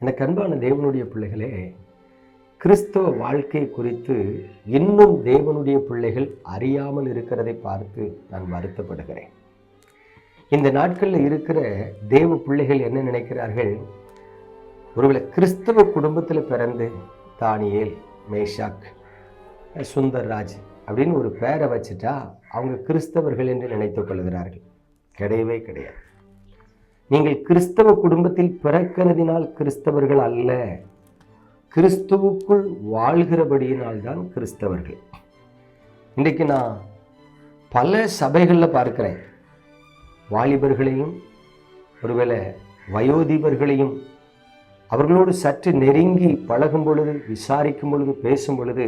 எனக்கு அன்பான தேவனுடைய பிள்ளைகளே கிறிஸ்தவ வாழ்க்கை குறித்து இன்னும் தேவனுடைய பிள்ளைகள் அறியாமல் இருக்கிறதை பார்த்து நான் வருத்தப்படுகிறேன். இந்த நாட்களில் இருக்கிற தேவ பிள்ளைகள் என்ன நினைக்கிறார்கள்? ஒருவேளை கிறிஸ்தவ குடும்பத்தில் பிறந்து தானியேல் மேஷாக் சுந்தர்ராஜ் அப்படின்னு ஒரு பேரை வச்சுட்டா அவங்க கிறிஸ்தவர்கள் என்று நினைத்துக் கொள்கிறார்கள். கிடையவே கிடையாது. நீங்கள் கிறிஸ்தவ குடும்பத்தில் பிறக்கிறதினால் கிறிஸ்தவர்கள் அல்ல. கிறிஸ்துவுக்குள் வாழ்கிறபடியினால் தான் கிறிஸ்தவர்கள். இன்றைக்கு நான் பல சபைகளில் பார்க்கிறேன். வாலிபர்களையும் ஒருவேளை வயோதிபர்களையும் அவர்களோடு சற்று நெருங்கி பழகும் பொழுது விசாரிக்கும் பொழுது பேசும் பொழுது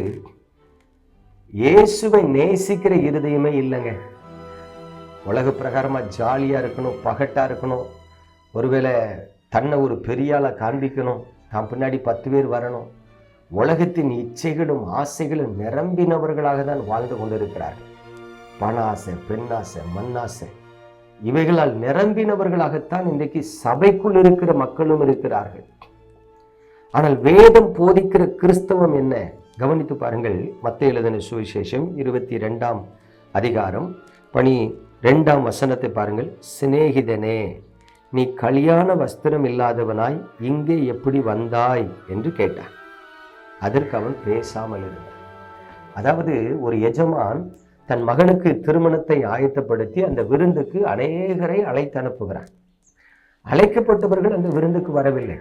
இயேசுவை நேசிக்கிற இருதயமே இல்லைங்க. உலக பிரகாரமாக ஜாலியாக இருக்கணும் பகட்டாக இருக்கணும் ஒருவேளை தன்னை ஒரு பெரியாளை காண்பிக்கணும். தான் பின்னாடி பத்து பேர் வரணும். உலகத்தின் இச்சைகளும் ஆசைகளும் நிரம்பினவர்களாக தான் வாழ்ந்து கொண்டிருக்கிறார்கள். பண ஆசை பெண்ணாசை மண்ணாசை இவைகளால் நிரம்பினவர்களாகத்தான் இன்றைக்கு சபைக்குள் இருக்கிற மக்களும் இருக்கிறார்கள். ஆனால் வேதம் போதிக்கிற கிறிஸ்தவம் என்ன? கவனித்து பாருங்கள். மத்திய எழுதின சுவிசேஷம் இருபத்தி ரெண்டாம் அதிகாரம் பணி ரெண்டாம் வசனத்தை பாருங்கள். சிநேகிதனே நீ கல்யாண வஸ்திரம் இல்லாதவனாய் இங்கே எப்படி வந்தாய்? என்று கேட்டான். அதற்கு அவன் பேசாமல் இருந்தான். அதாவது ஒரு எஜமான் தன் மகனுக்கு திருமணத்தை ஆயத்தப்படுத்தி அந்த விருந்துக்கு அநேகரை அழைத்து அனுப்புகிறான். அழைக்கப்பட்டவர்கள் அந்த விருந்துக்கு வரவில்லை.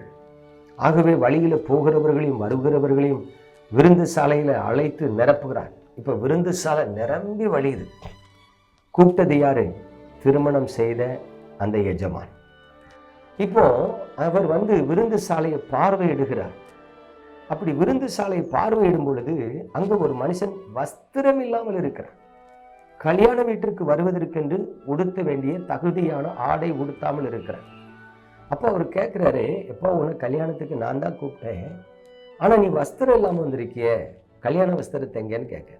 ஆகவே வழியில் போகிறவர்களையும் வருகிறவர்களையும் விருந்து சாலையில் அழைத்து நிரப்புகிறான். இப்போ விருந்து சாலை நிரம்பி வழியுது. கூப்பிட்டது யாரு? திருமணம் செய்த அந்த எஜமான். இப்போ அவர் வந்து விருந்து சாலையை பார்வையிடுகிறார். அப்படி விருந்து சாலையை பார்வையிடும் பொழுது அங்கு ஒரு மனுஷன் வஸ்திரம் இல்லாமல் இருக்கிறார் கல்யாண வீட்டிற்கு வருவதற்கென்று உடுத்த வேண்டிய தகுதியான ஆடை உடுத்தாமல் இருக்கிறார் அப்போ அவர் கேட்குறாரு எப்போ உன்னை கல்யாணத்துக்கு நான் தான் கூப்பிட்டேன். ஆனால் நீ வஸ்திரம் இல்லாமல் வந்திருக்கியே. கல்யாண வஸ்திரத்தை எங்கேன்னு கேட்க.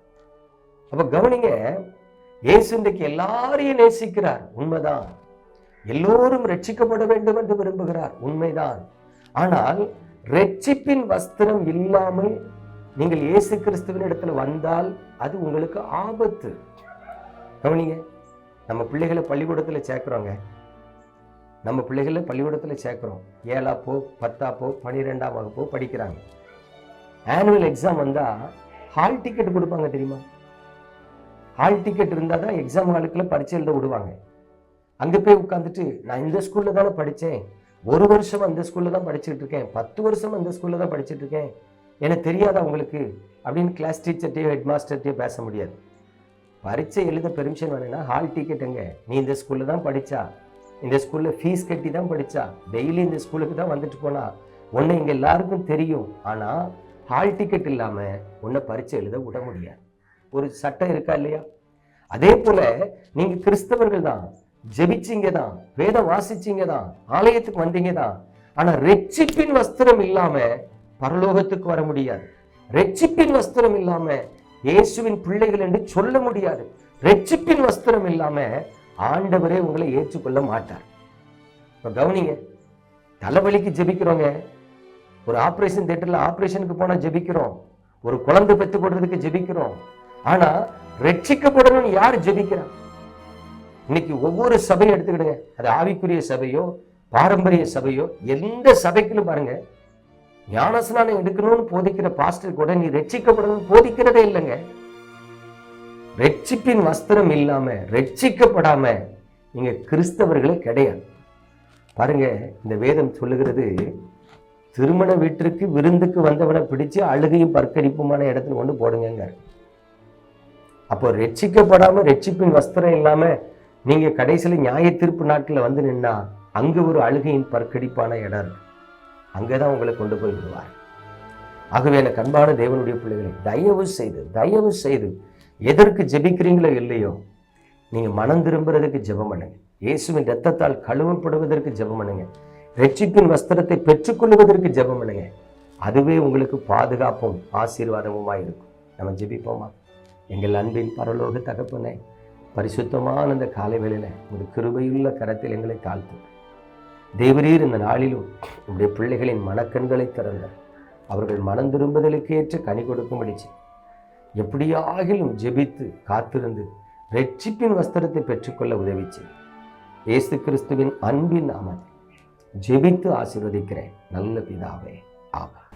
அப்போ கவனிங்க இயேசு இன்றைக்கு எல்லாரையும் நேசிக்கிறார். உண்மைதான். எல்லோரும் ரட்சிக்கப்பட வேண்டும் என்று விரும்புகிறார். உண்மைதான். ஆனால் ரட்சிப்பின் வஸ்திரம் இல்லாமல் நீங்கள் இயேசு கிறிஸ்துவின் இடத்துல வந்தால் அது உங்களுக்கு ஆபத்து. கவனிங்க நம்ம பிள்ளைகளை பள்ளிக்கூடத்தில் சேர்க்குறோங்க. நம்ம பிள்ளைகளை பள்ளிக்கூடத்தில் சேர்க்குறோம். ஏழா போ பத்தா போ பன்னிரெண்டாம் வகுப்போ படிக்கிறாங்க. ஆனுவல் எக்ஸாம் வந்தால் ஹால் டிக்கெட் கொடுப்பாங்க தெரியுமா? ஹால் டிக்கெட் இருந்தால் தான் எக்ஸாம் ஹாலுக்குள்ள பரிச்சை எழுத விடுவாங்க. அங்கே போய் உட்காந்துட்டு நான் இந்த ஸ்கூலில் தானே படித்தேன் ஒரு வருஷம் அந்த ஸ்கூலில் தான் படிச்சுட்டு இருக்கேன். பத்து வருஷம் அந்த ஸ்கூலில் தான் படிச்சுட்டு இருக்கேன். எனக்கு தெரியாதா உங்களுக்கு? அப்படின்னு கிளாஸ் டீச்சர்ட்டையோ ஹெட் மாஸ்டர்ட்டையோ பேச முடியாது. பரீட்சை எழுத பெர்மிஷன் வேணும்னா ஹால் டிக்கெட் எங்க? நீ இந்த ஸ்கூலில் தான் படித்தா இந்த ஸ்கூலில் ஃபீஸ் கட்டி தான் படித்தா டெய்லி இந்த ஸ்கூலுக்கு தான் வந்துட்டு போனா. உன்னை இங்கே எல்லாருக்கும் தெரியும். ஆனால் ஹால் டிக்கெட் இல்லாமல் உன்னை பரீட்சை எழுத விட முடியாது. ஒரு சட்டம் இருக்கா இல்லையா? அதே போல நீங்க கிறிஸ்தவர்கள் தான். ஜெபிச்சிங்க தான் வேதம் வாசிச்சிங்க தான் ஆலயத்துக்கு வந்தீங்க தான் ஆனா ரெட்சிப்பின் வஸ்திரம் இல்லாம பரலோகத்துக்கு வர முடியாது. ரெட்சிப்பின் வஸ்திரம் இல்லாம இயேசுவின் பிள்ளைகள் என்று சொல்ல முடியாது. ரெட்சிப்பின் வஸ்திரம் இல்லாம ஆண்டவரே உங்களை ஏற்றுக்கொள்ள மாட்டார். இப்ப கவனிங்க தலைவலிக்கு ஜெபிக்கிறோங்க. ஒரு ஆபரேஷன் தியேட்டர்ல ஆபரேஷனுக்கு போனா ஜெபிக்கிறோம். ஒரு குழந்தை பெத்து கொடுறதுக்கு ஜெபிக்கிறோம். ஆனா ரட்சிக்கப்படணும்னு யார் ஜெபிக்கிறான் இன்னைக்கு ஒவ்வொரு சபையும் எடுத்துக்கிடுங்க. அது ஆவிக்குரிய சபையோ பாரம்பரிய சபையோ எந்த சபைக்குன்னு பாருங்க. ஞானஸ்நானம் எடுக்கணும்னு போதிக்கிற பாஸ்டர் கூட நீ ரட்சிக்கப்படணும்னு போதிக்கிறதே இல்லைங்க. ரட்சிப்பின் வஸ்திரம் இல்லாம ரட்சிக்கப்படாம நீங்க கிறிஸ்தவர்களே கிடையாது. பாருங்க இந்த வேதம் சொல்லுகிறது திருமண வீட்டிற்கு விருந்துக்கு வந்தவனை பிடிச்சு அழுகையும் பற்கடிப்புமான இடத்துல கொண்டு போடுங்க அப்போ ரட்சிக்கப்படாம ரட்சிப்பின் வஸ்திரம் இல்லாம நீங்க கடைசியில் நியாய தீர்ப்பு நாட்டில் வந்து நின்னா அங்கே ஒரு அழுகையின் பற்கடிப்பான இடம் இருக்கு. அங்கதான் உங்களை கொண்டு போய் விடுவார். ஆகவே எனக்கு அன்பான தேவனுடைய பிள்ளைகளை தயவு செய்து தயவு செய்து எதற்கு ஜெபிக்கிறீங்களோ இல்லையோ நீங்க மனம் திரும்புறதுக்கு ஜெபம் பண்ணுங்க. இயேசுவின் ரத்தத்தால் கழுவப்படுவதற்கு ஜெபம் பண்ணுங்க. ரட்சிப்பின் வஸ்திரத்தை பெற்றுக்கொள்வதற்கு ஜெபம் பண்ணுங்க. அதுவே உங்களுக்கு பாதுகாப்பும் ஆசீர்வாதமுமா இருக்கும். நம்ம ஜெபிப்போமா? எங்கள் அன்பின் பரலோக தகப்பனே பரிசுத்தமான அந்த காலை வேளையில் ஒரு கிருபையுள்ள கரத்தில் எங்களை தாழ்த்து தேவரீர் இந்த நாளிலும் உங்களுடைய பிள்ளைகளின் மனக்கண்களை திறந்த அவர்கள் மனம் திரும்புதலுக்கு ஏற்ற கனி கொடுக்கும்படி எப்படியாகிலும் ஜெபித்து காத்திருந்து ரட்சிப்பின் வஸ்திரத்தை பெற்றுக்கொள்ள உதவிச்சு இயேசு கிறிஸ்துவின் அன்பின் நாமத்தில் ஜெபித்து ஆசீர்வதிக்கிறேன். நல்ல பிதாவே. ஆமாம்